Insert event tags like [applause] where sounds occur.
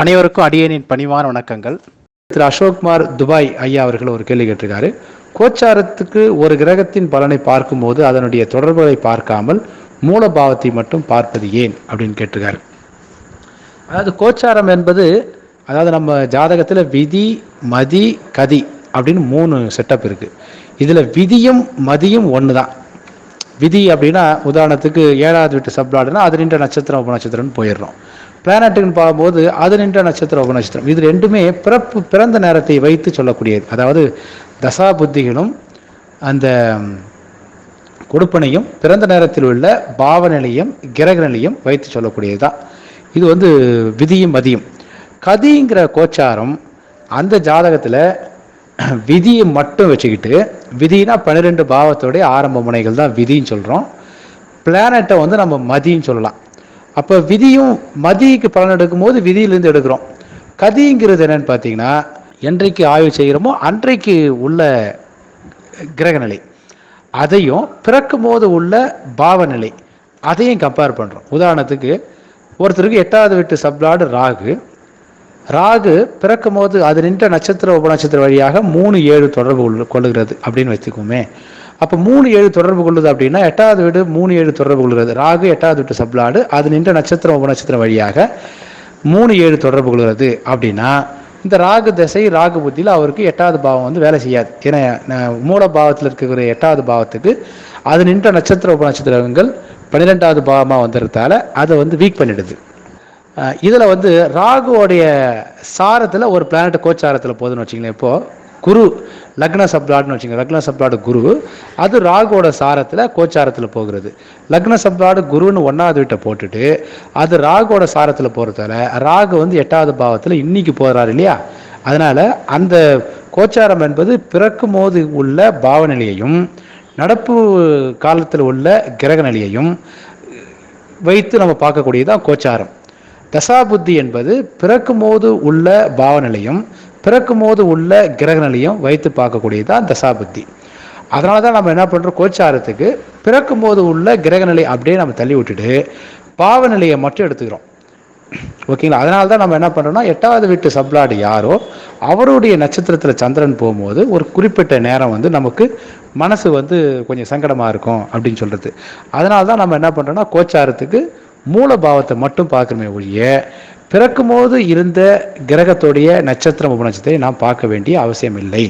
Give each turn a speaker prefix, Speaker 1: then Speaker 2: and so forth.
Speaker 1: அனைவருக்கும் அடியனின் பணிவான வணக்கங்கள். திரு அசோக்குமார் துபாய் ஐயா அவர்கள் ஒரு கேள்வி கேட்டிருக்காரு. கோச்சாரத்துக்கு ஒரு கிரகத்தின் பலனை பார்க்கும்போது அதனுடைய தொடர்புகளை பார்க்காமல் மூலபாவத்தை மட்டும் பார்ப்பது ஏன் அப்படின்னு கேட்டிருக்காரு. அதாவது கோச்சாரம் என்பது அதாவது நம்ம ஜாதகத்தில் விதி மதி கதி அப்படின்னு மூணு செட்டப் இருக்குது இதில் விதியும் மதியும் ஒன்று தான் விதி அப்படின்னா உதாரணத்துக்கு ஏழாவது வீட்டு சப்ளாடுனா அது நின்ற நட்சத்திரம் உப நட்சத்திரம்னு போயிடுறோம். பிளானட்டுன்னு பார்க்கும்போது அது நின்ற நட்சத்திரம். உபநட்சத்திரம் இது ரெண்டுமே பிறப்பு பிறந்த நேரத்தை வைத்து சொல்லக்கூடியது. அதாவது தசா புத்திகளும் அந்த கொடுப்பனையும் பிறந்த நேரத்தில் உள்ள பாவநிலையும் கிரக நிலையும் வைத்து சொல்லக்கூடியது தான் இது வந்து விதியும் மதியும். கதிங்கிற கோச்சாரம் அந்த ஜாதகத்தில் [clears throat] விதியை மட்டும் வச்சுக்கிட்டு விதினா பன்னிரெண்டு பாவத்தோடைய ஆரம்ப முனைகள் தான் விதின்னு சொல்கிறோம் பிளானட்டை வந்து நம்ம மதின்னு சொல்லலாம். அப்போ விதியும் மதிக்கு பலன் எடுக்கும்போது விதியிலேருந்து எடுக்கிறோம். கதிங்கிறது என்னன்னு பார்த்தீங்கன்னா என்றைக்கு ஆய்வு செய்கிறோமோ அன்றைக்கு உள்ள கிரகநிலை. அதையும் பிறக்கும் போது உள்ள பாவநிலை. அதையும் கம்பேர் பண்ணுறோம் உதாரணத்துக்கு ஒருத்தருக்கு எட்டாவது வீட்டு சப்ளாடு ராகு. ராகு பிறக்கும் போது அது நின்ற நட்சத்திர உபநட்சத்திர வழியாக மூணு ஏழு தொடர்பு கொள்ளுகிறது அப்படின்னு வச்சுக்கோமே. அப்போ மூணு ஏழு தொடர்பு கொள்ளுது அப்படின்னா எட்டாவது வீடு மூணு ஏழு தொடர்பு கொள்கிறது. ராகு எட்டாவது வீட்டு சப்ளாடு அது நின்ற நட்சத்திர உபநட்சத்திர வழியாக மூணு ஏழு தொடர்பு கொள்கிறது அப்படின்னா இந்த ராகு திசை ராகு புத்தியில் அவருக்கு எட்டாவது பாவம் வந்து வேலை செய்யாது. ஏன்னா மூல பாவத்தில் இருக்கிற எட்டாவது பாவத்துக்கு அது நின்ற நட்சத்திர உபநட்சத்திரங்கள் பன்னிரெண்டாவது பாவமாக வந்துடுறதால அதை வந்து வீக் பண்ணிடுது. இதில் வந்து ராகுவோடைய சாரத்தில் ஒரு பிளானட் கோச்சாரத்தில் போதுன்னு வச்சிங்களேன் இப்போது குரு லக்ன சப்ளாட்னு வச்சுங்க லக்ன சப்ளாடு குரு. அது ராகுவோட சாரத்தில் கோச்சாரத்தில் போகிறது. லக்ன சப்ளாடு குருன்னு ஒன்றாவது வீட்டை போட்டுட்டு அது ராகுவோட சாரத்தில் போகிறதால ராகு வந்து எட்டாவது பாவத்தில் இன்னைக்கு போகிறாரு இல்லையா? அதனால் அந்த கோச்சாரம் என்பது பிறக்கும் போது உள்ள பாவநிலையையும் நடப்பு காலத்தில் உள்ள கிரக நிலையையும் வைத்து நம்ம பார்க்கக்கூடியதுதான் கோச்சாரம். தசாபுத்தி என்பது பிறக்கும் போது உள்ள பாவநிலையும் பிறக்கும் போது உள்ள கிரகநிலையும் வைத்து வைத்து பார்க்கக்கூடியதுதான் தசாபுத்தி. அதனால தான் நம்ம என்ன பண்ணுறோம் கோச்சாரத்துக்கு பிறக்கும் போது உள்ள கிரகநிலை அப்படியே நம்ம தள்ளி விட்டுட்டு பாவநிலையை மட்டும் எடுத்துக்கிறோம். ஓகேங்களா? அதனால தான் நம்ம என்ன பண்ணுறோம்னா எட்டாவது வீட்டு சப்ளாடு யாரோ அவருடைய நட்சத்திரத்தில் சந்திரன் போகும்போது ஒரு குறிப்பிட்ட நேரம் வந்து நமக்கு மனசு வந்து கொஞ்சம் சங்கடமாக இருக்கும் அப்படின்னு சொல்கிறது அதனால தான் நம்ம என்ன பண்ணுறோம்னா கோச்சாரத்துக்கு மூல பாவத்தை மட்டும் பார்க்குறோமே ஒழிய பிறக்கும்போது இருந்த கிரகத்துடைய நட்சத்திரம் உபநட்சத்திரத்தை நாம் பார்க்க வேண்டிய அவசியம் இல்லை